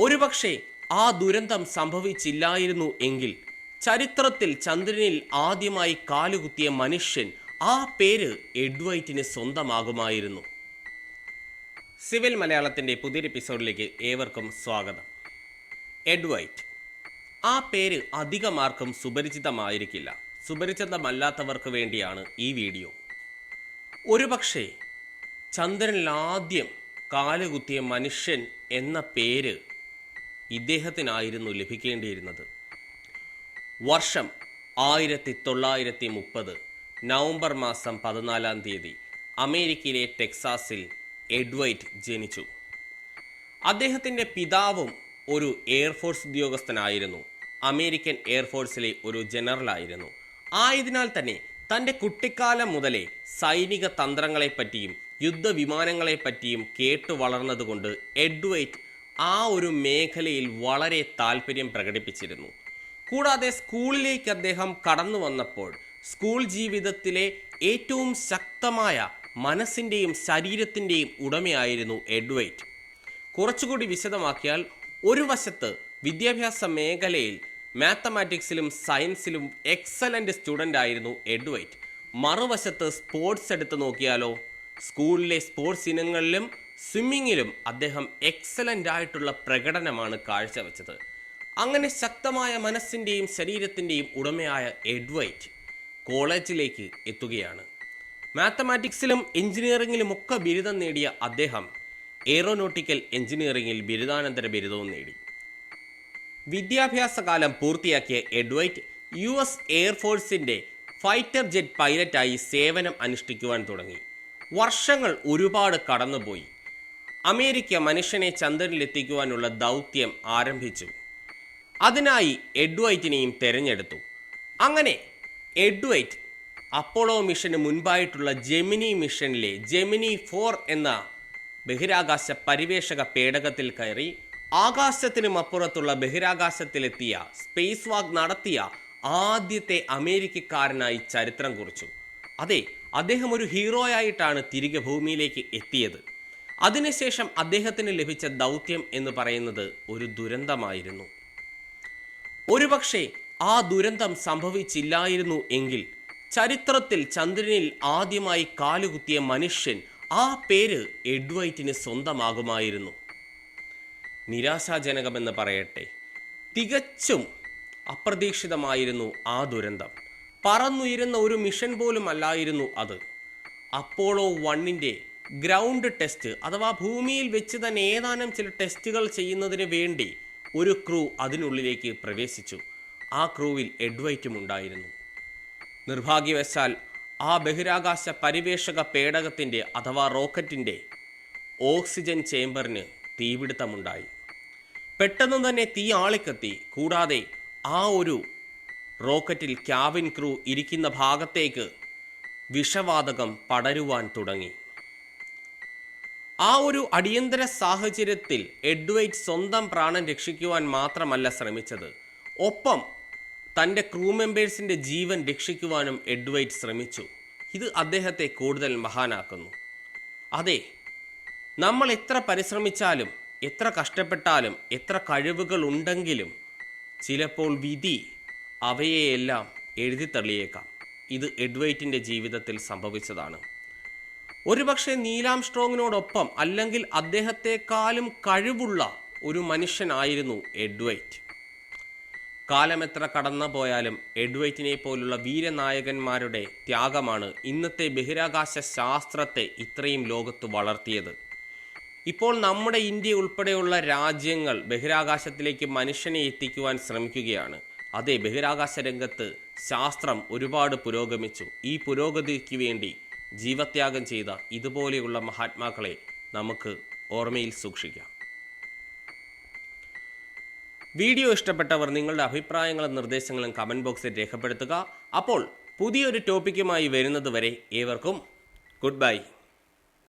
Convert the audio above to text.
ഒരുപക്ഷെ ആ ദുരന്തം സംഭവിച്ചില്ലായിരുന്നു എങ്കിൽ ചരിത്രത്തിൽ ചന്ദ്രനിൽ ആദ്യമായി കാലുകുത്തിയ മനുഷ്യൻ ആ പേര് എഡ്വൈറ്റിന് സ്വന്തമാകുമായിരുന്നു. സിവിൽ മലയാളത്തിന്റെ പുതിയൊരു എപ്പിസോഡിലേക്ക് ഏവർക്കും സ്വാഗതം. എഡ്വൈറ്റ്. ആ പേര് അധികമാർക്കും സുപരിചിതമായിരിക്കില്ല. സുപരിചിതമല്ലാത്തവർക്ക് വേണ്ടിയാണ് ഈ വീഡിയോ. ഒരുപക്ഷെ ചന്ദ്രനിൽ ആദ്യം കാലുകുത്തിയ മനുഷ്യൻ എന്ന പേര് ഇദ്ദേഹത്തിനായിരുന്നു ലഭിക്കേണ്ടിയിരുന്നത്. വർഷം ആയിരത്തി തൊള്ളായിരത്തി മുപ്പത് നവംബർ മാസം പതിനാലാം തീയതി അമേരിക്കയിലെ ടെക്സാസിൽ എഡ്വൈറ്റ് ജനിച്ചു. അദ്ദേഹത്തിന്റെ പിതാവും ഒരു എയർഫോഴ്സ് ഉദ്യോഗസ്ഥനായിരുന്നു. അമേരിക്കൻ എയർഫോഴ്സിലെ ഒരു ജനറലായിരുന്നു. ആയതിനാൽ തന്നെ തന്റെ കുട്ടിക്കാലം മുതലേ സൈനിക തന്ത്രങ്ങളെപ്പറ്റിയും യുദ്ധവിമാനങ്ങളെപ്പറ്റിയും കേട്ടു വളർന്നതുകൊണ്ട് എഡ്വൈറ്റ് ആ ഒരു മേഖലയിൽ വളരെ താല്പര്യം പ്രകടിപ്പിച്ചിരുന്നു. കൂടാതെ സ്കൂളിലേക്ക് അദ്ദേഹം കടന്നു വന്നപ്പോൾ സ്കൂൾ ജീവിതത്തിലെ ഏറ്റവും ശക്തമായ മനസ്സിന്റെയും ശരീരത്തിന്റെയും ഉടമയായിരുന്നു എഡ്വൈറ്റ് കുറച്ചുകൂടി വിശദമാക്കിയാൽ ഒരു വശത്ത് വിദ്യാഭ്യാസ മേഖലയിൽ മാത്തമാറ്റിക്സിലും സയൻസിലും എക്സലന്റ് സ്റ്റുഡന്റ് ആയിരുന്നു എഡ്വൈറ്റ് മറുവശത്ത് സ്പോർട്സ് എടുത്ത് നോക്കിയാലോ? സ്കൂളിലെ സ്പോർട്സ് ഇനങ്ങളിലും സ്വിമ്മിങ്ങിലും അദ്ദേഹം എക്സലന്റ് ആയിട്ടുള്ള പ്രകടനമാണ് കാഴ്ചവെച്ചത്. അങ്ങനെ ശക്തമായ മനസ്സിന്റെയും ശരീരത്തിന്റെയും ഉടമയായ എഡ്വൈറ്റ് കോളേജിലേക്ക് എത്തുകയാണ്. മാത്തമാറ്റിക്സിലും എഞ്ചിനീയറിംഗിലും ഒക്കെ ബിരുദം നേടിയ അദ്ദേഹം എയ്റോനോട്ടിക്കൽ എഞ്ചിനീയറിംഗിൽ ബിരുദാനന്തര ബിരുദവും നേടി. വിദ്യാഭ്യാസ കാലം പൂർത്തിയാക്കിയ എഡ്വൈറ്റ് യു എസ് എയർഫോഴ്സിന്റെ ഫൈറ്റർ ജെറ്റ് പൈലറ്റായി സേവനം അനുഷ്ഠിക്കുവാൻ തുടങ്ങി. വർഷങ്ങൾ ഒരുപാട് കടന്നുപോയി. അമേരിക്ക മനുഷ്യനെ ചന്ദ്രനിലെത്തിക്കുവാനുള്ള ദൗത്യം ആരംഭിച്ചു. അതിനായി എഡ്വൈറ്റിനെയും തിരഞ്ഞെടുത്തു. അങ്ങനെ എഡ്വൈറ്റ് അപ്പോളോ മിഷന് മുൻപായിട്ടുള്ള ജെമിനി മിഷനിലെ ജെമിനി ഫോർ എന്ന ബഹിരാകാശ പരിവേഷക പേടകത്തിൽ കയറി ആകാശത്തിനും അപ്പുറത്തുള്ള ബഹിരാകാശത്തിലെത്തിയ സ്പേസ് വാക്ക് നടത്തിയ ആദ്യത്തെ അമേരിക്കക്കാരനായി ചരിത്രം കുറിച്ചു. അതെ അദ്ദേഹം ഒരു ഹീറോയായിട്ടാണ് തിരികെ ഭൂമിയിലേക്ക് എത്തിയത്. അതിനുശേഷം അദ്ദേഹത്തിന് ലഭിച്ച ദൗത്യം എന്ന് പറയുന്നത് ഒരു ദുരന്തമായിരുന്നു. ഒരുപക്ഷെ ആ ദുരന്തം സംഭവിച്ചില്ലായിരുന്നു എങ്കിൽ ചരിത്രത്തിൽ ചന്ദ്രനിൽ ആദ്യമായി കാലുകുത്തിയ മനുഷ്യൻ ആ പേര് എഡ്വൈറ്റിന് സ്വന്തമാകുമായിരുന്നു. നിരാശാജനകമെന്ന് പറയട്ടെ തികച്ചും അപ്രതീക്ഷിതമായിരുന്നു ആ ദുരന്തം. പറന്നുയരുന്ന ഒരു മിഷൻ പോലും അല്ലായിരുന്നു അത്. അപ്പോളോ വണ്ണിന്റെ ഗ്രൗണ്ട് ടെസ്റ്റ് അഥവാ ഭൂമിയിൽ വെച്ച് തന്നെ ഏതാനും ചില ടെസ്റ്റുകൾ ചെയ്യുന്നതിന് വേണ്ടി ഒരു ക്രൂ അതിനുള്ളിലേക്ക് പ്രവേശിച്ചു. ആ ക്രൂവിൽ എഡ്വൈറ്റും ഉണ്ടായിരുന്നു. നിർഭാഗ്യവശാൽ ആ ബഹിരാകാശ പരിവേഷക പേടകത്തിന്റെ അഥവാ റോക്കറ്റിന്റെ ഓക്സിജൻ ചേംബറിന് തീപിടുത്തമുണ്ടായി. പെട്ടെന്ന് തന്നെ തീ ആളിക്കത്തി. കൂടാതെ ആ ഒരു റോക്കറ്റിൽ ക്യാബിൻ ക്രൂ ഇരിക്കുന്ന ഭാഗത്തേക്ക് വിഷവാതകം പടരുവാൻ തുടങ്ങി. ആ ഒരു അടിയന്തര സാഹചര്യത്തിൽ എഡ്വൈറ്റ് സ്വന്തം പ്രാണൻ രക്ഷിക്കുവാൻ മാത്രമല്ല ശ്രമിച്ചത്. ഒപ്പം തന്റെ ക്രൂ മെമ്പേഴ്സിന്റെ ജീവൻ രക്ഷിക്കുവാനും എഡ്വൈറ്റ് ശ്രമിച്ചു. ഇത് അദ്ദേഹത്തെ കൂടുതൽ മഹാനാക്കുന്നു. അതെ നമ്മൾ എത്ര പരിശ്രമിച്ചാലും എത്ര കഷ്ടപ്പെട്ടാലും എത്ര കഴിവുകൾ ഉണ്ടെങ്കിലും ചിലപ്പോൾ വിധി അവയെയെല്ലാം എഴുതിത്തള്ളിയേക്കാം. ഇത് എഡ്വൈറ്റിന്റെ ജീവിതത്തിൽ സംഭവിച്ചതാണ്. ഒരുപക്ഷെ നീലാം സ്ട്രോങ്ങിനോടൊപ്പം അല്ലെങ്കിൽ അദ്ദേഹത്തെക്കാളും കഴിവുള്ള ഒരു മനുഷ്യനായിരുന്നു എഡ്വൈറ്റ്. കാലമെത്ര കടന്നു പോയാലും എഡ്വൈറ്റിനെ പോലുള്ള വീരനായകന്മാരുടെ ത്യാഗമാണ് ഇന്നത്തെ ബഹിരാകാശ ശാസ്ത്രത്തെ ഇത്രയും ലോകത്ത് വളർത്തിയത്. ഇപ്പോൾ നമ്മുടെ ഇന്ത്യ ഉൾപ്പെടെയുള്ള രാജ്യങ്ങൾ ബഹിരാകാശത്തിലേക്ക് മനുഷ്യനെ എത്തിക്കുവാൻ ശ്രമിക്കുകയാണ്. അതെ ബഹിരാകാശ രംഗത്ത് ശാസ്ത്രം ഒരുപാട് പുരോഗമിച്ചു. ഈ പുരോഗതിക്ക് വേണ്ടി ജീവത്യാഗം ചെയ്ത ഇതുപോലെയുള്ള മഹാത്മാക്കളെ നമുക്ക് ഓർമ്മയിൽ സൂക്ഷിക്കാം. വീഡിയോ ഇഷ്ടപ്പെട്ടവർ നിങ്ങളുടെ അഭിപ്രായങ്ങളും നിർദ്ദേശങ്ങളും കമന്റ് ബോക്സിൽ രേഖപ്പെടുത്തുക. അപ്പോൾ പുതിയൊരു ടോപ്പിക്കുമായി വരുന്നതുവരെ ഏവർക്കും ഗുഡ് ബൈ